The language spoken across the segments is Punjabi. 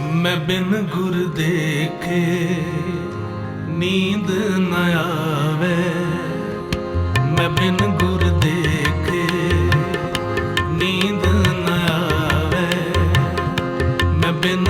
ਮੈਂ ਬਿਨ ਗੁਰ ਦੇਖੇ ਨੀਂਦ ਨ ਆਵੇ। ਮੈਂ ਬਿਨ ਗੁਰ ਦੇਖੇ ਨੀਂਦ ਨ ਆਵੇ। ਮੈਂ ਬਿਨ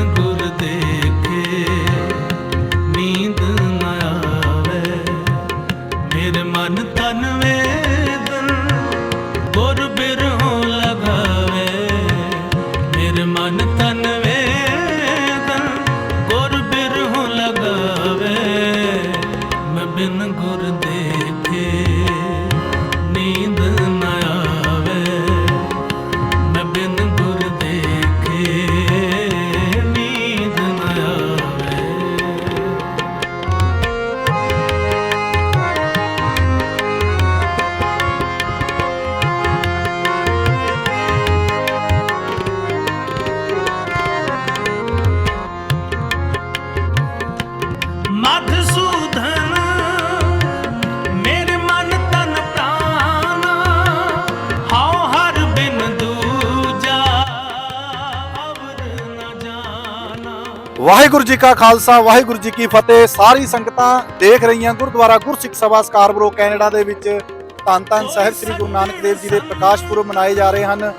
ਵਾਹਿਗੁਰੂ ਜੀ ਕਾ ਖਾਲਸਾ, ਵਾਹਿਗੁਰੂ ਜੀ ਕੀ ਫਤਿਹ। ਸਾਰੀ ਸੰਗਤਾਂ ਦੇਖ ਰਹੀਆਂ ਗੁਰਦੁਆਰਾ ਗੁਰਸਿੱਖ ਸਭਾ ਸਕਾਰਬਰੋ ਕੈਨੇਡਾ ਦੇ ਵਿੱਚ। ਧੰਨ ਧੰਨ ਸਾਹਿਬ ਸ੍ਰੀ ਗੁਰੂ ਨਾਨਕ ਦੇਵ ਜੀ ਦੇ ਪ੍ਰਕਾਸ਼ ਪੁਰਬ ਮਨਾਏ ਜਾ ਰਹੇ ਹਨ।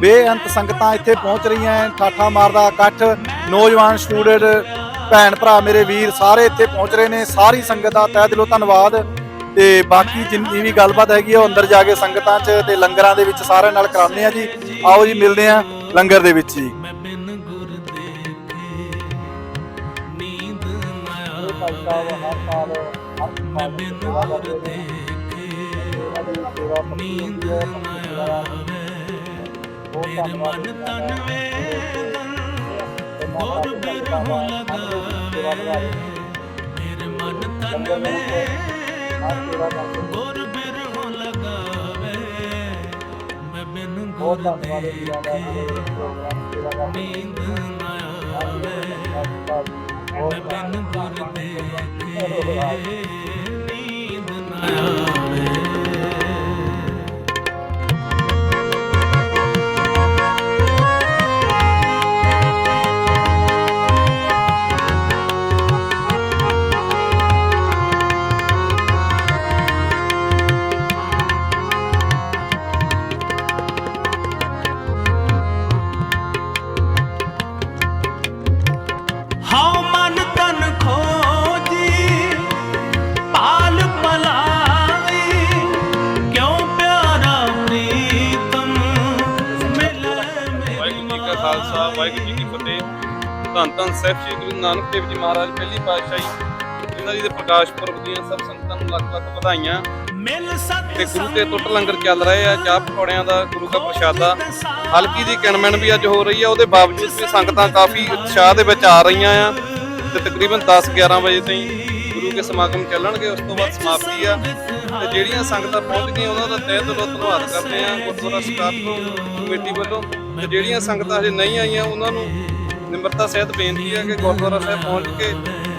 ਬੇਅੰਤ ਸੰਗਤਾਂ ਇੱਥੇ ਪਹੁੰਚ ਰਹੀਆਂ ਹਨ ਠਾਠਾ ਮਾਰਦਾ ਇਕੱਠ ਨੌਜਵਾਨ ਸਟੂਡੈਂਟ ਭੈਣ ਭਰਾ ਮੇਰੇ ਵੀਰ ਸਾਰੇ ਇੱਥੇ ਪਹੁੰਚ ਰਹੇ ਨੇ, ਸਾਰੀ ਸੰਗਤ ਦਾ ਤਹਿ ਦਿਲੋਂ ਧੰਨਵਾਦ। ਤੇ ਬਾਕੀ ਜਿੰਨੀ ਵੀ ਗੱਲਬਾਤ ਹੈਗੀ ਆ, ਉਹ ਅੰਦਰ ਜਾ ਕੇ ਸੰਗਤਾਂ 'ਚ ਤੇ ਲੰਗਰਾਂ ਦੇ ਵਿੱਚ ਸਾਰਿਆਂ ਨਾਲ ਕਰਾਉਂਦੇ ਆ ਜੀ। ਆਓ ਜੀ, ਮਿਲਦੇ ਆ ਲੰਗਰ ਦੇ ਵਿੱਚ ਜੀ। ਨੀਂਦ ਨ ਆਵੇ, ਮੇਰੇ ਮਨ ਤਨ ਵੇਦਨ ਗੁਰ ਬਿਰਹੋਂ ਲਗਾਵੇ। ਮੇਰੇ ਮਨ ਤਨ ਵੇਦਨ ਗੁਰ ਬਿਰਹੋਂ ਲਗਾਵੇ। ਮੈਂ ਬਿਨ ਗੁਰ ਦੇਖੇ ਨੀਂਦ ਨ ਆਵੇ। ਮੈਂ ਬਿਨ ਗੁਰ ਦੇਖੇ ਨੀਂਦ ਨ ਆਵੇ। ਧੰਨ ਧੰਨ ਸਾਹਿਬ ਸ੍ਰੀ ਗੁਰੂ ਨਾਨਕ ਦੇਵ ਜੀ ਮਹਾਰਾਜ ਪਹਿਲੀ ਪਾਤਸ਼ਾਹੀ ਇਹਨਾਂ ਜੀ ਦੇ ਪ੍ਰਕਾਸ਼ ਪੁਰਬ ਦੀਆਂ ਸਭ ਸੰਗਤਾਂ ਨੂੰ ਲੱਖ ਲੱਖ ਵਧਾਈਆਂ। ਮਿਲ ਸਤ ਤੇ ਗੁਰੂ ਤੇ ਟੁੱਟ ਲੰਗਰ ਚੱਲ ਰਹੇ ਆ ਚਾਹ ਪਕੌੜਿਆਂ ਦਾ ਗੁਰੂ ਦਾ ਪ੍ਰਸ਼ਾਦਾ। ਹਲਕੀ ਦੀ ਕਿਣਮਣ ਵੀ ਅੱਜ ਹੋ ਰਹੀ ਆ ਉਹਦੇ ਬਾਵਜੂਦ ਵੀ ਸੰਗਤਾਂ ਕਾਫੀ ਉਤਸ਼ਾਹ ਦੇ ਵਿੱਚ ਆ ਰਹੀਆਂ ਆ। ਤੇ ਤਕਰੀਬਨ 10 11 ਵਜੇ ਤਾਈਂ ਗੁਰੂ ਕੇ ਸਮਾਗਮ ਚੱਲਣਗੇ ਉਸ ਤੋਂ ਬਾਅਦ ਸਮਾਪਤੀ ਆ। ਤੇ ਜਿਹੜੀਆਂ ਸੰਗਤਾਂ ਪਹੁੰਚ ਗਈਆਂ ਉਹਨਾਂ ਦਾ ਤਹਿ ਦਿਲੋਂ ਧੰਨਵਾਦ ਕਰਦੇ ਆ ਗੁਰਦੁਆਰਾ ਸਕਾਰਪੁਰ ਕਮੇਟੀ ਵੱਲੋਂ। ਤੇ ਜਿਹੜੀਆਂ ਸੰਗਤਾਂ ਹਜੇ ਨਹੀਂ ਆਈਆਂ ਉਹਨਾਂ ਨੂੰ ਨਿਮਰਤਾ ਸਹਿਤ ਬੇਨਤੀ ਹੈ ਕਿ ਗੁਰਦੁਆਰਾ ਸਾਹਿਬ ਪਹੁੰਚ ਕੇ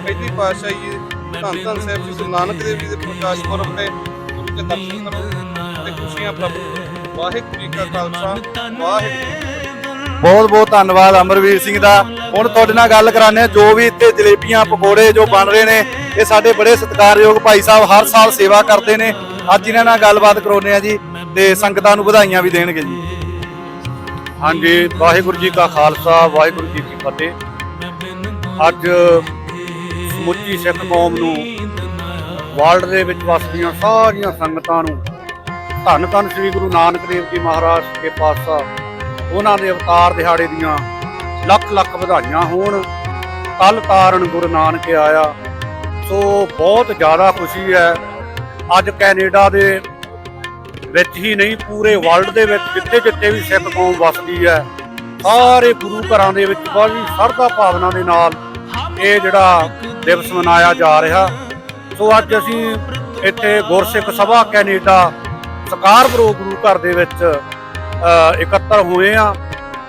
ਪਹਿਲੀ ਪਾਤਸ਼ਾਹੀ ਧੰਨ ਧੰਨ ਸਾਹਿਬ ਸ੍ਰੀ ਗੁਰੂ ਨਾਨਕ ਦੇਵ ਜੀ ਦੇ ਪ੍ਰਕਾਸ਼ ਪੁਰਬ ਤੇ ਗੁਰੂ ਕੇ ਦਰਸ਼ਨ ਕਰੋ ਤੇ ਖੁਸ਼ੀਆਂ ਪ੍ਰਾਪਤ ਵਾਹਿਗੁਰੂ ਜੀ ਕਾ ਖਾਲਸਾ, ਵਾਹਿਗੁਰੂ। ਬਹੁਤ ਬਹੁਤ ਧੰਨਵਾਦ ਅਮਰਵੀਰ ਸਿੰਘ ਦਾ। ਹੁਣ ਤੁਹਾਡੇ ਨਾਲ ਗੱਲ ਕਰਾਣੇ ਜੋ ਵੀ ਇੱਥੇ ਜਲੇਬੀਆਂ, ਪਕੌੜੇ ਜੋ ਬਣ ਰਹੇ ਨੇ, ਇਹ ਸਾਡੇ ਬੜੇ ਸਤਿਕਾਰਯੋਗ ਭਾਈ ਸਾਹਿਬ ਹਰ ਸਾਲ ਸੇਵਾ ਕਰਦੇ ਨੇ। ਅੱਜ ਇਹਨਾਂ ਨਾਲ ਗੱਲਬਾਤ ਕਰਾਉਨੇ ਆ ਜੀ ਤੇ ਸੰਗਤਾਂ ਨੂੰ ਵਧਾਈਆਂ ਵੀ ਦੇਣਗੇ ਜੀ। ਹਾਂਜੀ, ਵਾਹਿਗੁਰੂ ਜੀ ਕਾ ਖਾਲਸਾ, ਵਾਹਿਗੁਰੂ ਜੀ ਕੀ ਫਤਿਹ। ਅੱਜ ਸਮੁੱਚੀ ਸਿੱਖ ਕੌਮ ਨੂੰ ਵਰਲਡ ਦੇ ਵਿੱਚ ਵਸਦੀਆਂ ਸਾਰੀਆਂ ਸੰਗਤਾਂ ਨੂੰ ਧੰਨ ਧੰਨ ਸ੍ਰੀ ਗੁਰੂ ਨਾਨਕ ਦੇਵ ਜੀ ਮਹਾਰਾਜ ਦੇ ਪਾਤਸ਼ਾਹ, ਉਹਨਾਂ ਦੇ ਅਵਤਾਰ ਦਿਹਾੜੇ ਦੀਆਂ ਲੱਖ ਲੱਖ ਵਧਾਈਆਂ ਹੋਣ। ਕੱਲ ਤਾਰਨ ਗੁਰੂ ਨਾਨਕ ਆਇਆ। ਸੋ ਬਹੁਤ ਜ਼ਿਆਦਾ ਖੁਸ਼ੀ ਹੈ। ਅੱਜ ਕੈਨੇਡਾ ਦੇ ਵਿੱਚ ਹੀ ਨਹੀਂ, ਪੂਰੇ ਵਰਲਡ ਦੇ ਵਿੱਚ ਜਿੱਥੇ ਜਿੱਥੇ ਵੀ ਸਿੱਖ ਕੌਮ ਵਸਦੀ ਹੈ, ਸਾਰੇ ਗੁਰੂ ਘਰਾਂ ਦੇ ਵਿੱਚ ਬੜੀ ਸ਼ਰਧਾ ਭਾਵਨਾ ਦੇ ਨਾਲ ਇਹ ਜਿਹੜਾ ਦਿਵਸ ਮਨਾਇਆ ਜਾ ਰਿਹਾ। ਸੋ ਅੱਜ ਅਸੀਂ ਇੱਥੇ ਗੁਰਸਿੱਖ ਸਭਾ ਕੈਨੇਡਾ ਸਕਾਰਬਰੋ ਗੁਰੂ ਘਰ ਦੇ ਵਿੱਚ ਇਕੱਤਰ ਹੋਏ ਆ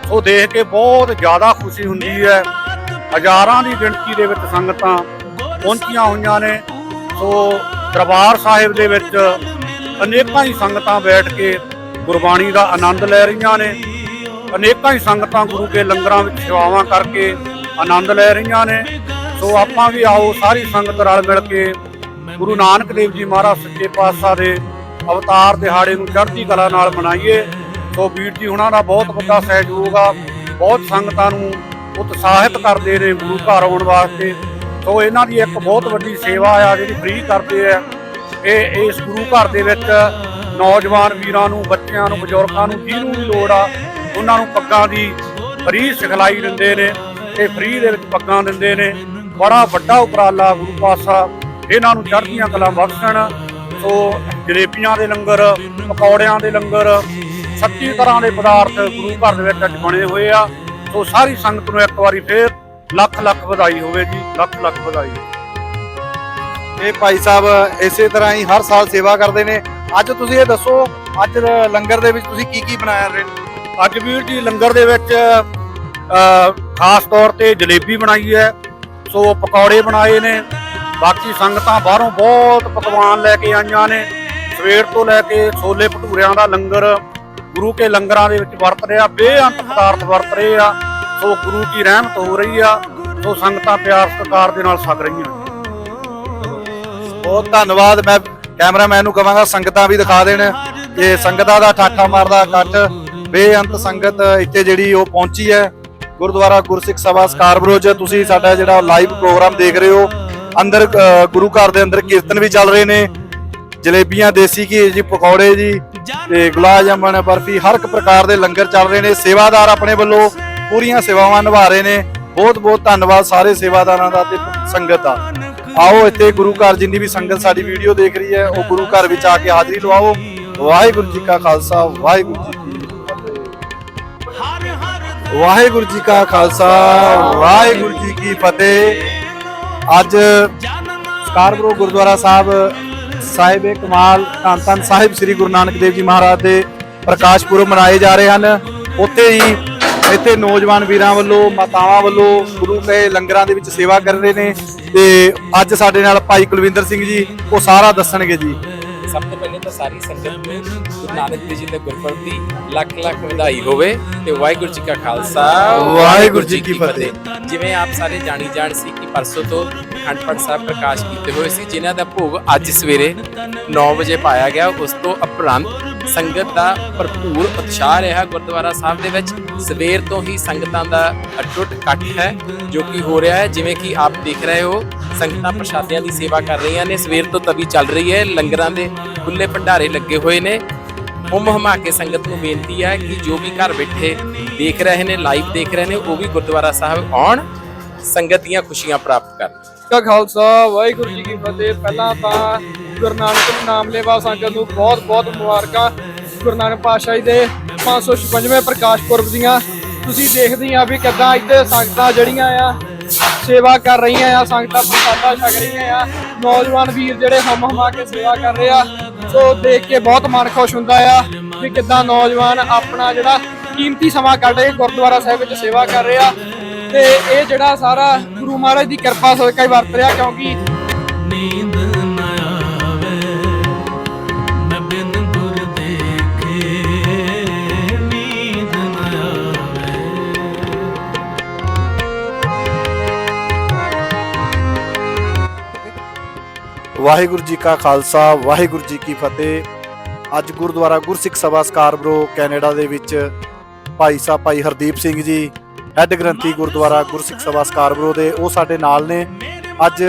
ਸੋ ਦੇਖ ਕੇ ਬਹੁਤ ਜ਼ਿਆਦਾ ਖੁਸ਼ੀ ਹੁੰਦੀ ਹੈ। ਹਜ਼ਾਰਾਂ ਦੀ ਗਿਣਤੀ ਦੇ ਵਿੱਚ ਸੰਗਤਾਂ ਪਹੁੰਚੀਆਂ ਹੋਈਆਂ ਨੇ। ਸੋ ਦਰਬਾਰ ਸਾਹਿਬ ਦੇ ਵਿੱਚ ਅਨੇਕਾਂ ਹੀ ਸੰਗਤਾਂ ਬੈਠ ਕੇ ਗੁਰਬਾਣੀ ਦਾ ਆਨੰਦ ਲੈ ਰਹੀਆਂ ਨੇ। ਅਨੇਕਾਂ ਹੀ ਸੰਗਤਾਂ ਗੁਰੂ ਕੇ ਲੰਗਰਾਂ ਵਿੱਚ ਸੇਵਾਵਾਂ ਕਰਕੇ ਆਨੰਦ ਲੈ ਰਹੀਆਂ ਨੇ। ਸੋ ਆਪਾਂ ਵੀ ਆਓ, ਸਾਰੀ ਸੰਗਤ ਰਲ ਮਿਲ ਕੇ ਗੁਰੂ ਨਾਨਕ ਦੇਵ ਜੀ ਮਹਾਰਾਜ ਸੱਚੇ ਪਾਤਸ਼ਾਹ ਦੇ ਅਵਤਾਰ ਦਿਹਾੜੇ ਨੂੰ ਚੜ੍ਹਦੀ ਕਲਾ ਨਾਲ ਮਨਾਈਏ। ਸੋ ਵੀਰ ਜੀ ਹੁਣਾਂ ਦਾ ਬਹੁਤ ਵੱਡਾ ਸਹਿਯੋਗ ਆ। ਬਹੁਤ ਸੰਗਤਾਂ ਨੂੰ ਉਤਸ਼ਾਹਿਤ ਕਰਦੇ ਨੇ ਗੁਰੂ ਘਰ ਆਉਣ ਵਾਸਤੇ। ਸੋ ਇਹਨਾਂ ਦੀ ਇੱਕ ਬਹੁਤ ਵੱਡੀ ਸੇਵਾ ਆ, ਜਿਹੜੀ ਫ੍ਰੀ ਕਰਦੇ ਆ। ਇਹ ਇਸ ਗੁਰੂ ਘਰ ਦੇ ਵਿੱਚ ਨੌਜਵਾਨ ਵੀਰਾਂ ਨੂੰ, ਬੱਚਿਆਂ ਨੂੰ, ਬਜ਼ੁਰਗਾਂ ਨੂੰ ਜਿਹਨੂੰ ਵੀ ਲੋੜ ਆ, ਉਹਨਾਂ ਨੂੰ ਪੱਗਾਂ ਦੀ ਫ੍ਰੀ ਸਿਖਲਾਈ ਦਿੰਦੇ ਨੇ ਤੇ ਫ੍ਰੀ ਦੇ ਵਿੱਚ ਪੱਗਾਂ ਦਿੰਦੇ ਨੇ। ਬੜਾ ਵੱਡਾ ਉਪਰਾਲਾ ਗੁਰੂ ਪਾਤਸ਼ਾਹ ਇਹਨਾਂ ਨੂੰ ਚੜ੍ਹਦੀਆਂ ਕਲਾ ਬਖਸ਼ਣ। ਸੋ ਜਲੇਬੀਆਂ ਦੇ ਲੰਗਰ, ਪਕੌੜਿਆਂ ਦੇ ਲੰਗਰ 36 ਤਰ੍ਹਾਂ ਦੇ ਪਦਾਰਥ ਗੁਰੂ ਘਰ ਦੇ ਵਿੱਚ ਅੱਜ ਬਣੇ ਹੋਏ ਆ। ਸੋ ਸਾਰੀ ਸੰਗਤ ਨੂੰ ਇੱਕ ਵਾਰੀ ਫੇਰ ਲੱਖ ਲੱਖ ਵਧਾਈ ਹੋਵੇ ਜੀ ਲੱਖ ਲੱਖ ਵਧਾਈ। ਇਹ ਭਾਈ ਸਾਹਿਬ ਇਸੇ ਤਰ੍ਹਾਂ ਹੀ ਹਰ ਸਾਲ ਸੇਵਾ ਕਰਦੇ ਨੇ। ਅੱਜ ਤੁਸੀਂ ਇਹ ਦੱਸੋ, ਅੱਜ ਲੰਗਰ ਦੇ ਵਿੱਚ ਤੁਸੀਂ ਕੀ ਕੀ ਬਣਾਇਆ ਰਹੇ ਅੱਜ ਵੀਰ ਜੀ ਲੰਗਰ ਦੇ ਵਿੱਚ ਖਾਸ ਤੌਰ ਤੇ ਜਲੇਬੀ ਬਣਾਈ ਹੈ, ਸੋ ਪਕੌੜੇ ਬਣਾਏ ਨੇ। ਬਾਕੀ ਸੰਗਤਾਂ ਬਾਹਰੋਂ ਬਹੁਤ ਪਕਵਾਨ ਲੈ ਕੇ ਆਈਆਂ ਨੇ। ਸਵੇਰ ਤੋਂ ਲੈ ਕੇ ਛੋਲੇ ਭਟੂਰਿਆਂ ਦਾ ਲੰਗਰ, ਗੁਰੂ ਕੇ ਲੰਗਰਾਂ ਦੇ ਵਿੱਚ ਵਰਤ ਰਿਹਾ, ਬੇਅੰਤ ਪਦਾਰਥ ਵਰਤ ਰਹੇ ਆ। ਸੋ ਗੁਰੂ ਦੀ ਰਹਿਮਤ ਹੋ ਰਹੀ ਆ, ਸੋ ਸੰਗਤਾਂ ਪਿਆਰ ਸਤਿਕਾਰ ਦੇ ਨਾਲ ਛਕ ਰਹੀਆਂ ਬਹੁਤ ਧੰਨਵਾਦ। ਮੈਂ ਕੈਮਰਾਮੈਨ ਨੂੰ ਕਹਾਂਗਾ ਸੰਗਤਾਂ ਵੀ ਦਿਖਾ ਦੇਣ ਕਿ ਸੰਗਤਾਂ ਦਾ ਠਾਠਾ ਮਾਰਦਾ ਇਕੱਠ। ਬੇਅੰਤ ਸੰਗਤ ਇੱਥੇ ਜਿਹੜੀ ਉਹ ਪਹੁੰਚੀ ਹੈ। ਗੁਰਦੁਆਰਾ ਗੁਰਸਿੱਖ ਸਭਾ ਸਕਾਰਬਰੋ 'ਚ ਤੁਸੀਂ ਸਾਡਾ ਜਿਹੜਾ ਲਾਈਵ ਪ੍ਰੋਗਰਾਮ ਦੇਖ ਰਹੇ ਹੋ। ਅੰਦਰ ਗੁਰੂ ਘਰ ਦੇ ਅੰਦਰ ਕੀਰਤਨ ਵੀ ਚੱਲ ਰਹੇ ਨੇ। ਜਲੇਬੀਆਂ, ਦੇਸੀ ਘੀ ਜੀ, ਪਕੌੜੇ ਜੀ ਤੇ ਗੁਲਾਬ ਜਾਮਣ, ਬਰਫੀ, ਹਰ ਇੱਕ ਪ੍ਰਕਾਰ ਦੇ ਲੰਗਰ ਚੱਲ ਰਹੇ ਨੇ। ਸੇਵਾਦਾਰ ਆਪਣੇ ਵੱਲੋਂ ਪੂਰੀਆਂ ਸੇਵਾਵਾਂ ਨਿਭਾ ਰਹੇ ਨੇ। ਬਹੁਤ ਬਹੁਤ ਧੰਨਵਾਦ ਸਾਰੇ ਸੇਵਾਦਾਰਾਂ ਦਾ ਤੇ ਸੰਗਤ ਦਾ। ਆਓ ਇੱਥੇ ਗੁਰੂ ਘਰ ਜਿੰਨੀ ਵੀ ਸੰਗਤ ਸਾਡੀ ਵੀਡੀਓ ਦੇਖ ਰਹੀ ਹੈ, ਉਹ ਗੁਰੂ ਘਰ ਵਿੱਚ ਆ ਕੇ ਹਾਜ਼ਰੀ ਲਵਾਓ। ਵਾਹਿਗੁਰੂ ਜੀ ਕਾ ਖਾਲਸਾ, ਵਾਹਿਗੁਰੂ ਜੀ ਕੀ ਫਤਿਹ। ਵਾਹਿਗੁਰੂ ਜੀ ਕਾ ਖਾਲਸਾ, ਵਾਹਿਗੁਰੂ ਜੀ ਕੀ ਫਤਿਹ। ਅੱਜ ਸਕਾਰਬਰੋ ਗੁਰਦੁਆਰਾ ਸਾਹਿਬ ਸਾਹਿਬ ਕਮਾਲ ਧੰਨ ਧੰਨ ਸਾਹਿਬ ਸ੍ਰੀ ਗੁਰੂ ਨਾਨਕ ਦੇਵ ਜੀ ਮਹਾਰਾਜ ਦੇ ਪ੍ਰਕਾਸ਼ ਪੁਰਬ ਮਨਾਏ ਜਾ ਰਹੇ ਹਨ। ਉੱਥੇ ਹੀ ਇੱਥੇ ਨੌਜਵਾਨ ਵੀਰਾਂ ਵੱਲੋਂ ਮਾਤਾਵਾਂ ਵੱਲੋਂ ਗੁਰੂ ਕੇ ਲੰਗਰਾਂ ਦੇ ਵਿੱਚ ਸੇਵਾ ਕਰ ਰਹੇ ਨੇ ਤੇ ਅੱਜ ਸਾਡੇ ਨਾਲ ਭਾਈ ਕੁਲਵਿੰਦਰ ਸਿੰਘ ਜੀ ਉਹ ਸਾਰਾ ਦੱਸਣਗੇ ਜੀ। ਸਭ ਤੋਂ ਪਹਿਲੇ ਤਾਂ ਸਾਰੀ ਸੰਗਤ ਨੂੰ ਗੁਰੂ ਨਾਨਕ ਦੇਵ ਜੀ ਦੇ ਗੁਰਪੁਰਬ ਦੀ ਲੱਖ ਲੱਖ ਵਧਾਈ ਹੋਵੇ ਤੇ ਵਾਹਿਗੁਰੂ ਜੀ ਕਾ ਖਾਲਸਾ। ਵਾਹਿਗੁਰੂ ਜੀ ਕੀ ਫਤਿਹ। ਜਿਵੇਂ ਆਪ ਸਾਰੇ ਜਾਣੀ ਜਾਣ ਸੀ ਕਿ ਪਰਸੋਂ ਤੋਂ ਪਾਠ ਸਾਹਿਬ ਪ੍ਰਕਾਸ਼ ਕੀਤੇ ਹੋਏ ਸੀ ਜਿਨ੍ਹਾਂ ਦਾ ਭੋਗ ਅੱਜ ਸਵੇਰੇ 9 ਵਜੇ ਪਾਇਆ ਗਿਆ ਉਸ ਤੋਂ ਉਪਰੰਤ ਸੰਗਤ ਦਾ ਭਰਪੂਰ ਉਤਸ਼ਾਹ ਰਿਹਾ ਗੁਰਦੁਆਰਾ ਸਾਹਿਬ ਦੇ ਵਿੱਚ। ਸਵੇਰ ਤੋਂ ਹੀ ਸੰਗਤਾਂ ਦਾ ਅਟੁੱਟ ਇਕੱਠ ਹੈ, ਜੋ ਕਿ ਹੋ ਰਿਹਾ ਹੈ। ਜਿਵੇਂ ਕਿ ਆਪ ਦੇਖ ਰਹੇ ਹੋ, ਸੰਗਤਾਂ ਪ੍ਰਸ਼ਾਦਿਆਂ ਦੀ ਸੇਵਾ ਕਰ ਰਹੀਆਂ ਨੇ। ਸਵੇਰ ਤੋਂ ਤਵੀ ਚੱਲ ਰਹੀ ਹੈ, ਲੰਗਰਾਂ ਦੇ ਖੁੱਲੇ ਭੰਡਾਰੇ ਲੱਗੇ ਹੋਏ ਨੇ। ਹੁਮ ਹਮਾ ਕੇ ਸੰਗਤ ਨੂੰ ਬੇਨਤੀ ਹੈ ਕਿ ਜੋ ਵੀ ਘਰ ਬੈਠੇ ਦੇਖ ਰਹੇ ਨੇ ਲਾਈਵ ਦੇਖ ਰਹੇ ਨੇ, ਉਹ ਵੀ ਗੁਰਦੁਆਰਾ ਸਾਹਿਬ ਆਉਣ, ਸੰਗਤ ਦੀਆਂ ਖੁਸ਼ੀਆਂ ਪ੍ਰਾਪਤ ਕਰਨ। ਕਾ ਖਾਲਸਾ ਵਾਹਿਗੁਰੂ ਜੀ ਕੀ ਫਤਿਹ। ਪਹਿਲਾਂ ਤਾਂ ਗੁਰੂ ਨਾਨਕ ਦੇ ਨਾਮ ਲੈਵਾ ਸੰਗਤ ਨੂੰ ਬਹੁਤ ਬਹੁਤ ਮੁਬਾਰਕਾਂ। ਗੁਰੂ ਨਾਨਕ ਪਾਤਸ਼ਾਹ ਜੀ ਦੇ 556ਵੇਂ ਪ੍ਰਕਾਸ਼ ਪੁਰਬ ਦੀਆਂ। ਤੁਸੀਂ ਦੇਖਦੇ ਆ ਵੀ ਕਿੱਦਾਂ ਇੱਥੇ ਸੰਗਤਾਂ ਜਿਹੜੀਆਂ ਆ, ਸੇਵਾ ਕਰ ਰਹੀਆਂ ਆ, ਸੰਗਤਾਂ ਪ੍ਰਸਾਦਾ ਛਕ ਰਹੀਆਂ ਆ। ਨੌਜਵਾਨ ਵੀਰ ਜਿਹੜੇ ਹਮ ਹਮਾ ਕੇ ਸੇਵਾ ਕਰ ਰਹੇ ਆ, ਸੋ ਦੇਖ ਕੇ ਬਹੁਤ ਮਨ ਖੁਸ਼ ਹੁੰਦਾ ਆ ਵੀ ਕਿੱਦਾਂ ਨੌਜਵਾਨ ਆਪਣਾ ਜਿਹੜਾ ਕੀਮਤੀ ਸਮਾਂ ਕੱਢ ਕੇ ਗੁਰਦੁਆਰਾ ਸਾਹਿਬ ਵਿੱਚ ਸੇਵਾ ਕਰ ਰਹੇ। ਆ ਤੇ ਇਹ ਜਿਹੜਾ ਸਾਰਾ ਗੁਰੂ ਮਹਾਰਾਜ ਦੀ ਕਿਰਪਾ ਸਦਕਾ ਹੀ ਵਰਤ ਰਿਹਾ ਕਿਉਂਕਿ ਨੀਂਦ ਵਾਹਿਗੁਰੂ ਜੀ ਕਾ ਖਾਲਸਾ, ਵਾਹਿਗੁਰੂ ਜੀ ਕੀ ਫਤਿਹ। ਅੱਜ ਗੁਰਦੁਆਰਾ ਗੁਰਸਿੱਖ ਸਭਾ ਸਕਾਰਬਰੋ ਕੈਨੇਡਾ ਦੇ ਵਿੱਚ ਭਾਈ ਸਾਹਿਬ ਭਾਈ ਹਰਦੀਪ ਸਿੰਘ ਜੀ, ਹੈੱਡ ਗ੍ਰੰਥੀ ਗੁਰਦੁਆਰਾ ਗੁਰਸਿੱਖ ਸਭਾ ਸਕਾਰਬਰੋ ਦੇ, ਉਹ ਸਾਡੇ ਨਾਲ ਨੇ। ਅੱਜ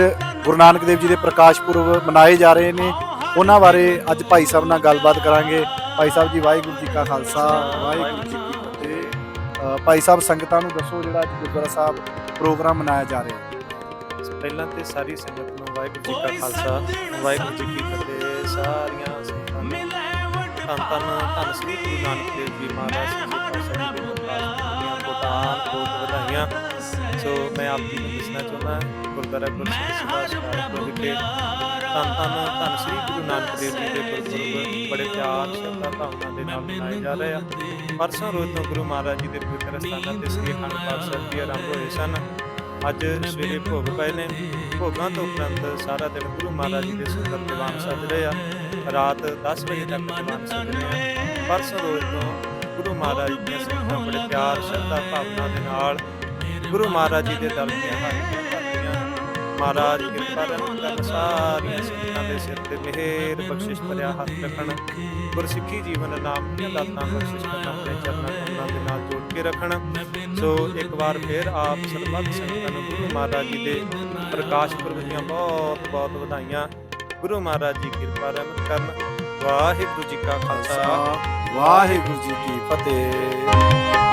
ਗੁਰੂ ਨਾਨਕ ਦੇਵ ਜੀ ਦੇ ਪ੍ਰਕਾਸ਼ ਪੁਰਬ ਮਨਾਏ ਜਾ ਰਹੇ ਨੇ। ਉਹਨਾਂ ਬਾਰੇ ਅੱਜ ਭਾਈ ਸਾਹਿਬ ਨਾਲ ਗੱਲਬਾਤ ਕਰਾਂਗੇ। ਭਾਈ ਸਾਹਿਬ ਜੀ, ਵਾਹਿਗੁਰੂ ਜੀ ਕਾ ਖਾਲਸਾ, ਵਾਹਿਗੁਰੂ ਜੀ ਕੀ ਫਤਿਹ। ਭਾਈ ਸਾਹਿਬ, ਸੰਗਤਾਂ ਨੂੰ ਦੱਸੋ ਜਿਹੜਾ ਅੱਜ ਗੁਰਦੁਆਰਾ ਸਾਹਿਬ ਪ੍ਰੋਗਰਾਮ ਮਨਾਇਆ ਜਾ ਰਿਹਾ। ਹੈ ਪਹਿਲਾਂ ਤੇ ਸਾਰੀ ਸੰਗਤ ਵਾਹਿਗੁਰੂ ਜੀ ਕਾ ਖਾਲਸਾ ਵਾਹਿਗੁਰੂ ਜੀ ਕੀ ਫਤਿਹ ਸਾਰੀਆਂ ਸੰਗਤਾਂ ਨੂੰ। ਧੰਨ ਧੰਨ ਧੰਨ ਸ੍ਰੀ ਗੁਰੂ ਨਾਨਕ ਦੇਵ ਜੀ ਮਹਾਰਾਜ ਜੀ ਪਾਤਸ਼ਾਹ ਜੀ ਦੇ ਦੀਆਂ ਕੋਟਾਨ ਕੋਟ ਵਧਾਈਆਂ। ਸੋ ਮੈਂ ਆਪ ਜੀ ਨੂੰ ਦੱਸਣਾ ਚਾਹੁੰਦਾ ਗੁਰਦੁਆਰਾ ਗੁਰਸਿੱਖ ਸਕਾਰਪੁਰ ਵਿਖੇ ਧੰਨ ਧੰਨ ਧੰਨ ਸ੍ਰੀ ਗੁਰੂ ਨਾਨਕ ਦੇਵ ਜੀ ਦੇ ਗੁਰਪੁਰਬ ਬੜੇ ਪਿਆਰ ਸ਼ਰਧਾ ਭਾਵਨਾ ਦੇ ਨਾਲ ਮਨਾਏ ਜਾ ਰਹੇ ਆ। ਪਰਸੋਂ ਰੋਜ਼ ਤੋਂ ਗੁਰੂ ਮਹਾਰਾਜ ਜੀ ਦੇ ਪਵਿੱਤਰ ਸਥਾਨਾਂ ਤੇ ਸ੍ਰੀ ਅਖੰਡ ਪਾਠ ਸਾਹਿਬ ਜੀ ਆਰੰਭ ਹੋਏ ਸਨ। ਅੱਜ ਸਵੇਰੇ ਭੋਗ ਪਏ ਨੇ। ਭੋਗਾਂ ਤੋਂ ਉਪਰੰਤ ਸਾਰਾ ਦਿਨ ਗੁਰੂ ਮਹਾਰਾਜ ਜੀ ਦੇ ਸੁੰਦਰ ਦੀਵਾਨ ਸੱਜ ਰਹੇ ਆ। ਰਾਤ 10 ਵਜੇ ਤੱਕ ਦੀਵਾਨ ਸੱਜਣੇ ਆ। ਪਰਸੋਂ ਰੋਜ਼ ਤੋਂ ਗੁਰੂ ਮਹਾਰਾਜ ਜੀ ਦੀਆਂ ਸੰਗਤਾਂ ਬੜੇ ਪਿਆਰ, ਸ਼ਰਧਾ, ਭਾਵਨਾ ਦੇ ਨਾਲ ਗੁਰੂ ਮਹਾਰਾਜ ਜੀ ਦੇ ਦਰ ਦੀਆਂ ਹਾਜ਼ਰੀਆਂ ਮਹਾਰਾਜ, ਕਿਰਪਾ ਕਰਨ ਸਾਰੀਆਂ ਸੰਗਤਾਂ ਦੇ ਸਿਰ ਤੇ ਮਿਹਰ ਬਖਸ਼ਿਸ਼ ਭਰਿਆ ਹੱਥ ਰੱਖਣ, ਗੁਰਸਿੱਖੀ ਜੀਵਨ ਨਾਮ ਦੀਆਂ ਦਾਤਾਂ ਬਖਸ਼ਿਸ਼ ਕਰਨ ਆਪਣੇ ਚਰਨਾਂ ਕਮਲਾਂ ਦੇ ਨਾਲ ਜੋੜ ਕੇ ਰੱਖਣ। ਸੋ ਇੱਕ ਵਾਰ ਫਿਰ ਆਪ ਸਰਬੱਤ ਸੰਗਤਾਂ ਨੂੰ ਗੁਰੂ ਮਹਾਰਾਜ ਜੀ ਦੇ ਪ੍ਰਕਾਸ਼ ਪੁਰਬ ਦੀਆਂ ਬਹੁਤ ਬਹੁਤ ਵਧਾਈਆਂ। ਗੁਰੂ ਮਹਾਰਾਜ ਜੀ ਕਿਰਪਾ ਰਹਿਮਤ ਕਰਨ। ਵਾਹਿਗੁਰੂ ਜੀ ਕਾ ਖਾਲਸਾ। ਵਾਹਿਗੁਰੂ ਜੀ ਕੀ ਫਤਿਹ।